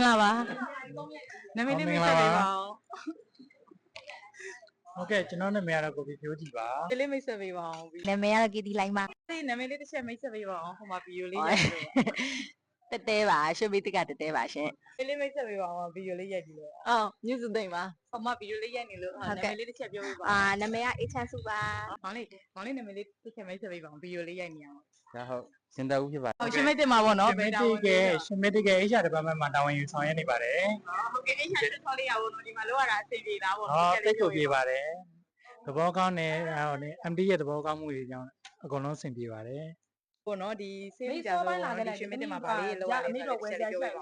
ငါပါနာမည်လေးမိတ်ဆက်ပေးပါဦးဟုတ်ကဲ့ကျွန်တော်နာမည်ကတော့ကိုပြီးဖြိုးကြည့်ပါဒီလေးမိတ်ဆက်ပေးပါဦးပြီးနာမည်ကတော့ကီတီလိုင်းပါဒီနာမည်လေးတစ်ချက်မိတ်ဆက်ပေးပါဦးဟိုမှာဗီဒီယိုလေးရိုက်ပြီးတော့ တဲတဲပါရွှေဘီတကတဲတဲပါရှင်ဒီလေးမိတ်ဆက်ပေးပါဦးဗီဒီယိုလေးရိုက်ပြီးတော့အော်ညစုသိမ့်ပါဟိုမှာဗီဒီယိုလေးရိုက်နေလို့နာမည်လေးတစ်ချက်ပြောပေးပါအာနာမည်ကအေချန်စုပါမောင်လေးမောင်လေးနာမည်လေးတစ်ချက်မိတ်ဆက်ပေးပါဦးဗီဒီယိုလေးရိုက်နေအောင်ဒါဟုတ်စင်တာဦးဖြစ်ပါဟုတ်ရှင်မိတ်တင်ပါဗောနော်ရှမတိကရှင်မတိက HR department မှာတာဝန်ယူဆောင်ရွက်နေပါတယ်ဟုတ်ကဲ့အဲ့ရှာထော်လေးရဗောနော်ဒီမှာလောက်ရတာအဆင်ပြေလားဗောဟောတိတ်ကိုပြေပါတယ်သဘောကောင်းတဲ့ဟိုနေ MD ရဲ့သဘောကောင်းမှုတွေကြောင့်အကုန်လုံးအဆင်ပြေပါတယ် ဗောနော်ဒီစေးမိတာဆိုဒီရှင်မိတ်တင်မှာဗာလေးလောက်ရအမိတော်ဝဲကြိုက်ပြောပါဟာ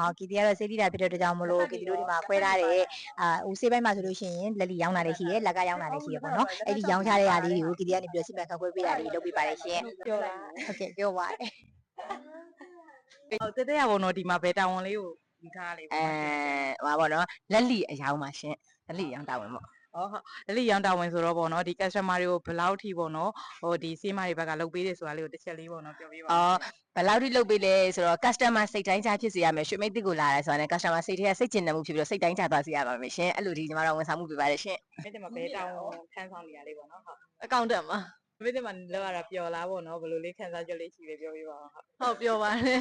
ဟောကီတီကတော့စေးတီတာဖြစ်တဲ့အတွက်ကြောင့်မလို့ကီတီတို့ဒီမှာခွဲထားတယ်အာဦးစေးပိုင်းမှာဆိုလို့ရှိရင်လက်လီရောင်းတာလည်းရှိတယ်လက်ကရောင်းတာလည်းရှိတယ်ပေါ့နော်အဲ့ဒီရောင်းချတဲ့ဟာလေးတွေကိုကီတီကနေပြီးတော့စိမံခန့်ခွဲပေးတာလေးလုပ်ပေးပါတယ်ရှင်ပြောလားဟုတ်ကဲ့ပြောပါတယ်ဟုတ်တဲတဲရဗောနော်ဒီမှာဘယ်တာဝန်လေးကိုယူထားလေအဲဟာပေါ့နော်လက်လီအယောင်းပါရှင်လက်လီရောင်းတာဝင်ပေါ့ ဟုတ်ဟုတ်လလိရောင်းတာဝန်ဆိုတော့ဗောနော်ဒီ customer တွေကိုဘယ်လောက်ထိဗောနော်ဟိုဒီစေးမတွေဘက်ကလုပ်ပေးတယ်ဆိုတာလေးကိုတစ်ချက်လေးဗောနော်ပြောပြပါအော်ဘယ်လောက်ထိလုပ်ပေးလဲဆိုတော့ customer စိတ်တိုင်းချဖြစ်စေရမယ်ရွှေမိတ်တစ်ကိုလာတယ်ဆိုတာနဲ့ customer စိတ်ထဲကစိတ်ကျင်နေမှုဖြစ်ပြီးတော့စိတ်တိုင်းချသွားစေရပါမယ်ရှင်အဲ့လိုဒီညီမတို့ဝန်ဆောင်မှုပေးပါတယ်ရှင်မိတ်တင်မှာဘယ်တာဝန်ခန်းဆောင်နေရလေးဗောနော်ဟုတ်အကောင့်တက်မှာမိတ်တင်မှာလောက်ရတာပျော်လားဗောနော်ဘယ်လိုလေးခန်းစားချက်လေးရှိတယ်ပြောပြပါဦးဟုတ်ဟုတ်ပြောပါတယ်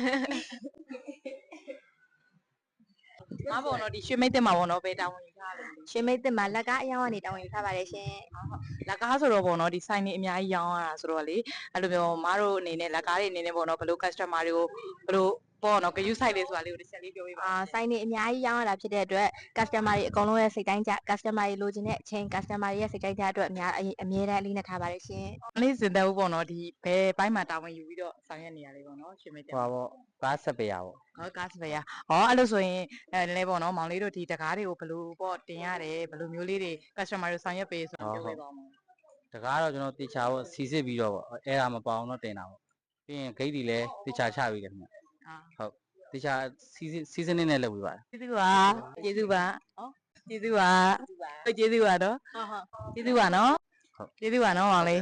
ငါဗောနော်ဒီရွှေမိတ်တင်မှာဗောနော်ဘယ်တာဝန်ယူထားလဲရွှေမိတ်တစ်မှာလက်ကအယောင်းကနေတောင်းယူထားပါတယ်ရှင်လက်ကားဆိုတော့ဗောနော်ဒီဆိုင်နေအများကြီးရောင်းရတာဆိုတော့လေအဲ့လိုမျိုးမားတို့အနေနဲ့လက်ကားတွေအနေနဲ့ဗောနော်ဘယ်လို customer တွေကိုဘယ်လို ပေါ့နော်ဂယူဆိုင်လေးဆိုတာလေးကိုတစ်ချက်လေးပြောပြပါအာဆိုင်နေအများကြီးရောင်းရတာဖြစ်တဲ့အတွက် customer တွေအကုန်လုံးရဲ့စိတ်တိုင်းကြ customer တွေလိုချင်တဲ့အချိန် customer တွေရဲ့စိတ်တိုင်းကြအတွက်အများအအမြဲတမ်းအလေးနဲ့ထားပါတယ်ရှင်။လေးစင်တဲ့ဦးပေါ့နော်ဒီဘယ်ဘိုင်းမှာတာဝန်ယူပြီးတော့ဆောင်ရွက်နေရလေးပေါ့နော်ရှင်မေတ္တာဟွာပေါ့ကားဆက်ပေးရပေါ့။ဟောကားစပယ်ရ။ဟောအဲ့လိုဆိုရင်အဲလဲပေါ့နော်မောင်လေးတို့ဒီတကားတွေကိုဘယ်လိုပေါ့တင်ရတယ်ဘယ်လိုမျိုးလေးတွေ customer တွေဆောင်ရွက်ပေးဆိုတော့ပြောပြပါဦး။တကားတော့ကျွန်တော်တေချာပေါ့စီစစ်ပြီးတော့ပေါ့အဲ့ဒါမပေါအောင်တော့တင်တာပေါ့ပြီးရင်ဂိတ်တွေလည်းတေချာချပြီးတယ်ခင်ဗျ အာတေချာစီစစ်စီစစ်နေနဲ့လုပ်ပြီးပါတယ်ကျေးဇူးပါကျေးဇူးပါဟောကျေးဇူးပါကျေးဇူးပါတော့ဟုတ်ဟုတ်ကျေးဇူးပါနော်ကျေးဇူးပါနော်မောင်လေး